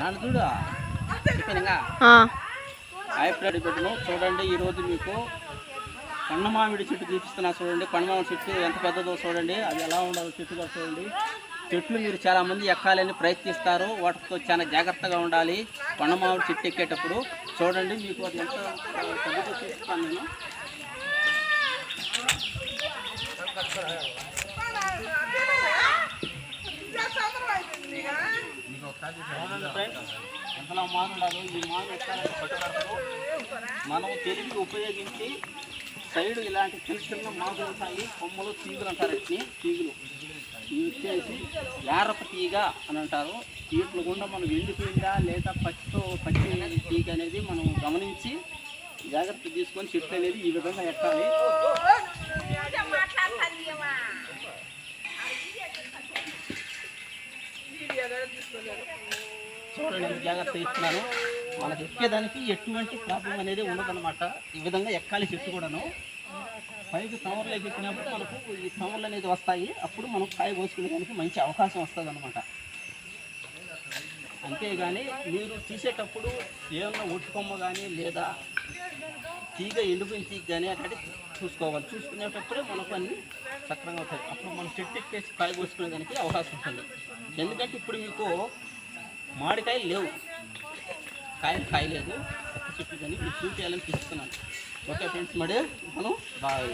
నాన్న చూడు. పెట్టను చూడండి ఈరోజు మీకు కొండ మామిడి చెట్టు చూపిస్తున్నా చూడండి. కొండ మామిడి చెట్టు ఎంత పెద్దదో చూడండి. అది ఎలా ఉండాలో చెట్టు కూడా చూడండి. చెట్లు మీరు చాలా మంది ఎక్కాలని ప్రయత్నిస్తారు. వాటితో చాలా జాగ్రత్తగా ఉండాలి. కొండ మామిడి చెట్టు ఎక్కేటప్పుడు చూడండి మీకు అది ఎంత పెద్దదో చూపిస్తాను నేను చూడండి ఫ్రెండ్స్ ఎంతలా మాను ఈ మాను ఎక్కాలంటే పట్టుబడతారు మనం తెలివి ఉపయోగించి సైడ్ ఇలాంటి చిన్న చిన్న మాగులు ఉంటాయి కొమ్మలు తీగులు అంటారు వీటిని. తీగులు. ఇవి వచ్చేసి యారప తీగ అని అంటారు. వీటిని గుండా మనం ఎండిపోయిందా లేదా పచ్చితో పచ్చి తీగ అనేది మనం గమనించి జాగ్రత్త తీసుకొని చెట్టు అనేది ఈ విధంగా ఎక్కాలి. చూడండి జాగ్రత్త ఇస్తున్నాను మనకి ఎక్కేదానికి ఎటువంటి ప్రాబ్లం అనేది ఉండదన్నమాట. ఈ విధంగా ఎక్కాలి చెట్టు కూడాను. పైకి సవర్లోకి ఎక్కినప్పుడు మనకు ఈ సవర్లు అనేది వస్తాయి. అప్పుడు మనం కాయ కోసుకునేదానికి మంచి అవకాశం వస్తుంది అనమాట అంతేగాని మీరు తీసేటప్పుడు ఏమన్నా ఒట్టుకొమ్మ కానీ లేదా తీగ ఎండిపోయిన తీగ కానీ అక్కడ చూసుకోవాలి. చూసుకునేటప్పుడే మనకు అన్ని సక్రంగా అవుతాయి అప్పుడు మనం చెట్టు ఎక్కేసి కాయ కోసుకునేదానికి అవకాశం ఉంటుంది. ఎందుకంటే ఇప్పుడు మీకు మామిడికాయలు లేవు. కాయలు కాయలేదు ఒక్క చెట్టు కానీ మీకు చూపించాలని తీసుకున్నాను. ఓకే ఫ్రెండ్స్ మరి మనం బాగా